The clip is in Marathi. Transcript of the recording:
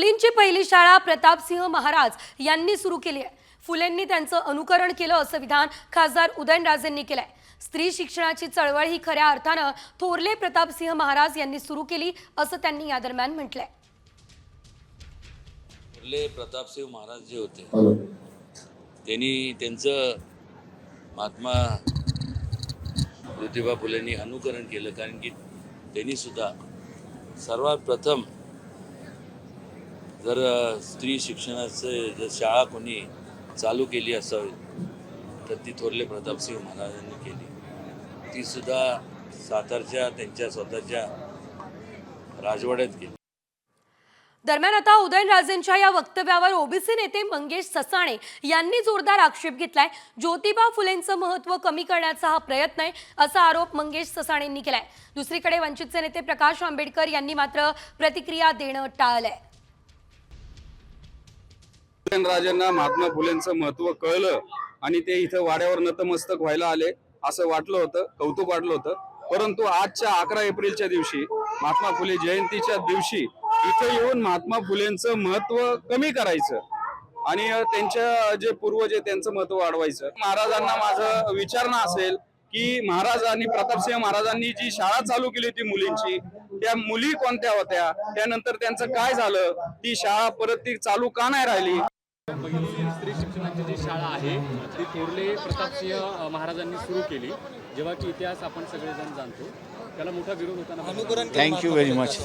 मुलींची पहिली शाळा प्रतापसिंह महाराज यांनी सुरू केली आहे. फुलेंनी त्यांचं अनुकरण केलं असं विधान खासदार उदयनराजेंनी केलंय. स्त्री शिक्षणाची चळवळ ही खऱ्या अर्थानं थोरले प्रतापसिंह महाराज यांनी सुरू केली असं त्यांनी या दरम्यान म्हटलंय. थोरले प्रतापसिंह महाराज जे होते त्यांनी त्यांचं महात्मा ज्योतिबा फुलेंनी अनुकरण केलं. कारण की त्यांनी सुद्धा सर्वात प्रथम जर स्त्री शिक्षणाचं जर शाळा कोणी चालू केली असावी तर ती थोरले प्रतापसिंह महाराजांनी केली. ती सुद्धा सातारच्या त्यांच्या स्वतःच्या राजवाड्यात केली. दरम्यान आता उदयनराजेंच्या या वक्तव्यावर ओबीसी नेते मंगेश ससाणे यांनी जोरदार आक्षेप घेतलाय. ज्योतिबा फुलेंचं महत्त्व कमी करण्याचा हा प्रयत्न आहे असा आरोप मंगेश ससाणेंनी केलाय. दुसरीकडे वंचितचे नेते प्रकाश आंबेडकर यांनी मात्र प्रतिक्रिया देणं टाळलंय. राजांना महात्मा फुलेंचं महत्त्व कळलं आणि ते इथं वाड्यावर नतमस्तक व्हायला आले असं वाटलं होतं कौतुक वाटलं होतं. परंतु आजच्या अकरा एप्रिलच्या दिवशी महात्मा फुले जयंतीच्या दिवशी इथं येऊन महात्मा फुलेंचं महत्त्व कमी करायचं आणि त्यांच्या जे पूर्वज आहे त्यांचं महत्त्व वाढवायचं. महाराजांना माझं विचारणं असेल की महाराजांनी प्रतापसिंह महाराजांनी जी शाळा चालू केली होती मुलींची त्या मुली कोणत्या होत्या? त्यानंतर त्यांचं काय झालं? ती शाळा परत ती चालू का नाही राहिली? स्त्री शिक्षणाची जी शाळा आहे ती थोरले प्रतापसिंह महाराजांनी सुरू केली जेव्हा की इतिहास आपण सगळेजण जाणतो. त्याला मोठा विरोध होताना थँक्यू व्हेरी मच